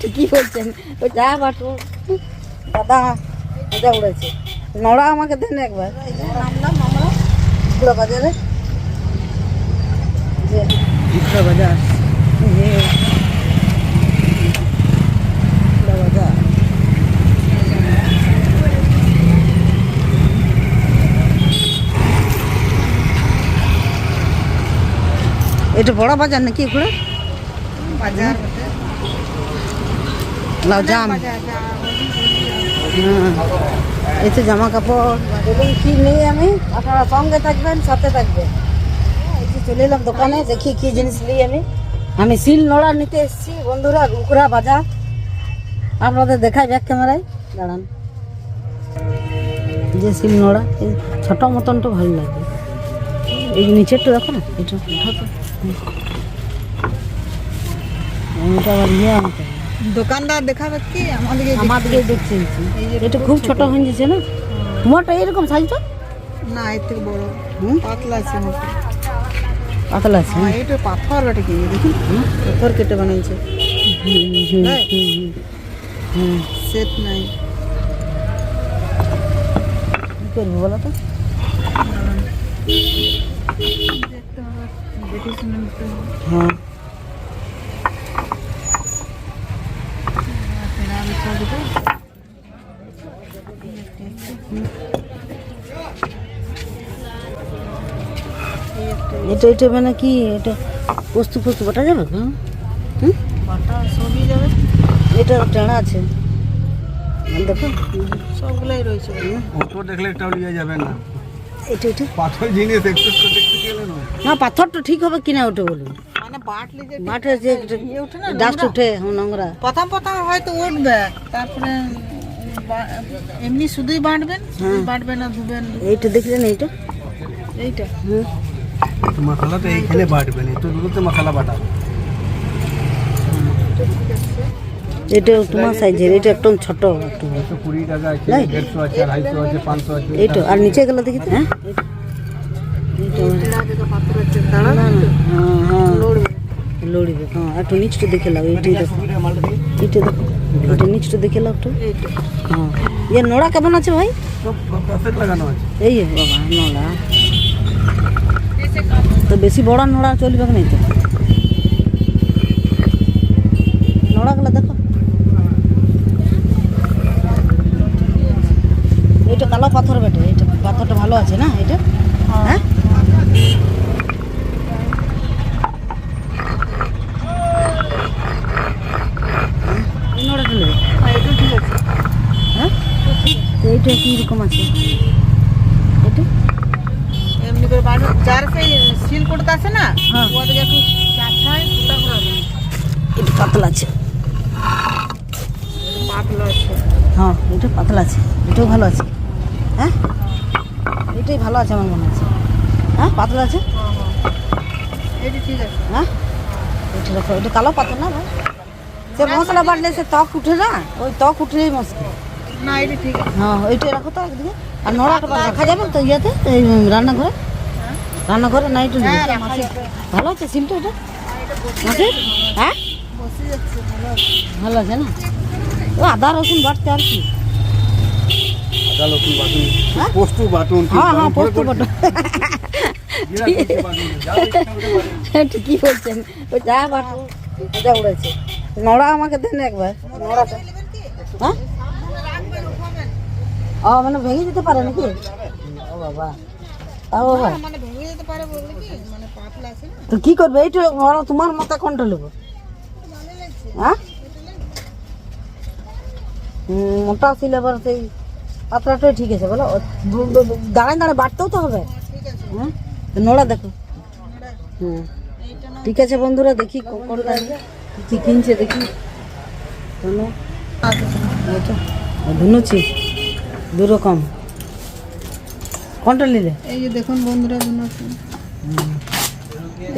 ঠিকই বলছেন। ও যা বাটু দাদা এটা উড়েছে নড়া আমাকে দেন একবার। যে বাজারে। যে যে শুক্লা বাজার। এটা বড় বাজার নাকি এগুলো? বাজার। এই তো জামা কাপড়। দেখুন কি নেই আমি? আপনারা সঙ্গে থাকবেন সাথে থাকবেন। চলে এলাম দোকানে দেখি কি জিনিস নিই আমি। আমি সিল নোড়া নিতে এসেছি। বন্ধুরা রুকরা বাজার আপনাদের দেখাই ব্যাক ক্যামেরায় দাঁড়ান। যে সিল নোড়া এই ছোট মতনটা ভালো লাগে। এই যে নিচেরটা দেখো না এটা তো। এটা আবার ইয়ে আনতে। দোকানদার দেখাবে কি আমাদেরকে আমাদেরকে দেখছি এটা খুব ছোট। হয়ে যাচ্ছে না? মোটা এরকম সাইজটা না এর থেকে বড়। হুম? পাতলা আছে পাতলা আছে। হ্যাঁ এটা পাথর বাটে কি দেখুন। পাথর কেটে বানাইছে। সেট নাই। কি করব বলো তো। হ্যাঁ ফেরা বেচা দেবো। এই একটা এটা এটা মানে কি এটা বস্তু ফস্তু বাটা যাবে? হুম? বাটা সবই যাবে এটা টেড়া আছে। দেখো। সবগুলাই রয়েছে। ফটো দেখলে এটাও নিয়ে যাবেন না। এটা এটা? পাথর জিনিস একটু একটু দেখতে গেলে না। না পাথরটা ঠিক হবে কিনা ওটা বলুন। মানে বাটলি যে মাঠে যে ইয়ে ডাস্ট উঠে নোংরা। প্রথম প্রথম হয়তো উঠবে তারপরে এমনি শুধুই বাঁটবেন? বাঁটবেন না ধুবেন? এইটা দেখলেন এইটা? এইটা? হুম। মশলা তো এইখানে বাটবেন একটু দূরতে মশলা বাটা। এটা তোমার সাইজের এটা একদম ছোট। একটু কুড়ি টাকা আছে দেড়শো আছে আড়াইশো আছে পাঁচশো আছে এইটা আর নিচে গেলে দেখি হ্যাঁ? হ্যাঁ হ্যাঁ। লড়বে। হ্যাঁ একটু নিচটা দেখে লাও দেখো এইটা দেখো দেখে একটু। হ্যাঁ। ইয়ে নোড়া কেমন আছে ভাই? এই বাবা, নোড়া। তো বেশি বড় নোড়া চলবে না তো নোড়াগুলো দেখো। এইটা কালো পাথর বেটে এটা পাথরটা ভালো আছে না এটা হ্যাঁ এই নোড়াটা নেবে হ্যাঁ তো এইটা কি রকম আছে? এটা? এমনি করে বাড়ি যার সেই সিল করতে আসে না হ্যাঁ। ওদেরকে একটু চাছায় ফুটা করে দেবে। এটা পাতলা আছে। পাতলা আছে। হ্যাঁ এটা পাতলা আছে। এটাও ভালো আছে। হ্যাঁ? এটাই ভালো আছে আমার মনে আছে হ্যাঁ পাতলা আছে? হ্যাঁ হ্যাঁ। ঠিক আছে। হ্যাঁ? এটা রাখো এটা কালো পাথর না ভাই? সে মশলা বাটলে সে ত্বক উঠে না ওই ত্বক উঠলেই মুশকিল না এটা ঠিক আছে। হ্যাঁ ওইটাই রাখো তো একদিকে। আর নোড়াটা রাখা যাবে তো ইয়েতে রান্নাঘরে? রান্নাঘরে না এটা হ্যাঁ ভালো আছে সিমটা এটা? মাছের হ্যাঁ? ভালো আছে। না? ও আদা রসুন বাটতে আর কি? আদা রসুন বাটুন হ্যাঁ? পোস্ত বাটুন হ্যাঁ হ্যাঁ পোস্ত বাটুন। যা ঠিকই বলছেন ও যা বাটু এটা উড়েছে। নড়া আমাকে দেন একবার। নড়াটা। হ্যাঁ? ও মানে ভেঙে যেতে পারে নাকি? ও বাবা। তাও বাবা। মানে ভেঙে যেতে পারে বললে কি? মানে পাতলা আছে তো কি করবে? এইটা তোমার মতো কোনটা নেব? হ্যাঁ? মোটা ছিল এবার সেই পাতলাটাই ঠিক আছে বলো? দাঁড়ায় দাঁড়ায় বাটতেও তো হবে। হ্যাঁ নোড়া দেখো। হুম। ঠিক আছে বন্ধুরা দেখি কোনটা কি কিনছে দেখি। ধুনো। এটা ধুনুছি দু রকম কোনটা নিলে? এই যে দেখুন বন্ধুরা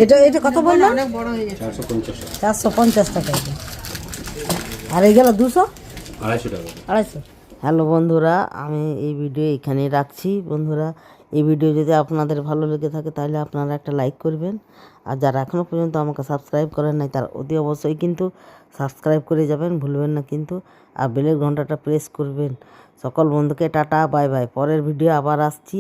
এটা এটা কত বললাম অনেক বড় হয়ে গেছে। চারশো পঞ্চাশ টাকা। আর এই গেল দুশো? আড়াইশো। হ্যালো বন্ধুরা আমি এই ভিডিও এখানেই রাখছি। বন্ধুরা এই ভিডিও যদি আপনাদের ভালো লেগে থাকে তাহলে আপনারা একটা লাইক করবেন। আর যারা এখনও পর্যন্ত আমাকে সাবস্ক্রাইব করেন নাই, তারা অতি অবশ্যই কিন্তু সাবস্ক্রাইব করে যাবেন, ভুলবেন না কিন্তু। আর বেলের ঘন্টাটা প্রেস করবেন। সকল বন্ধুকে টাটা বাই বাই পরের ভিডিও আবার আসছি।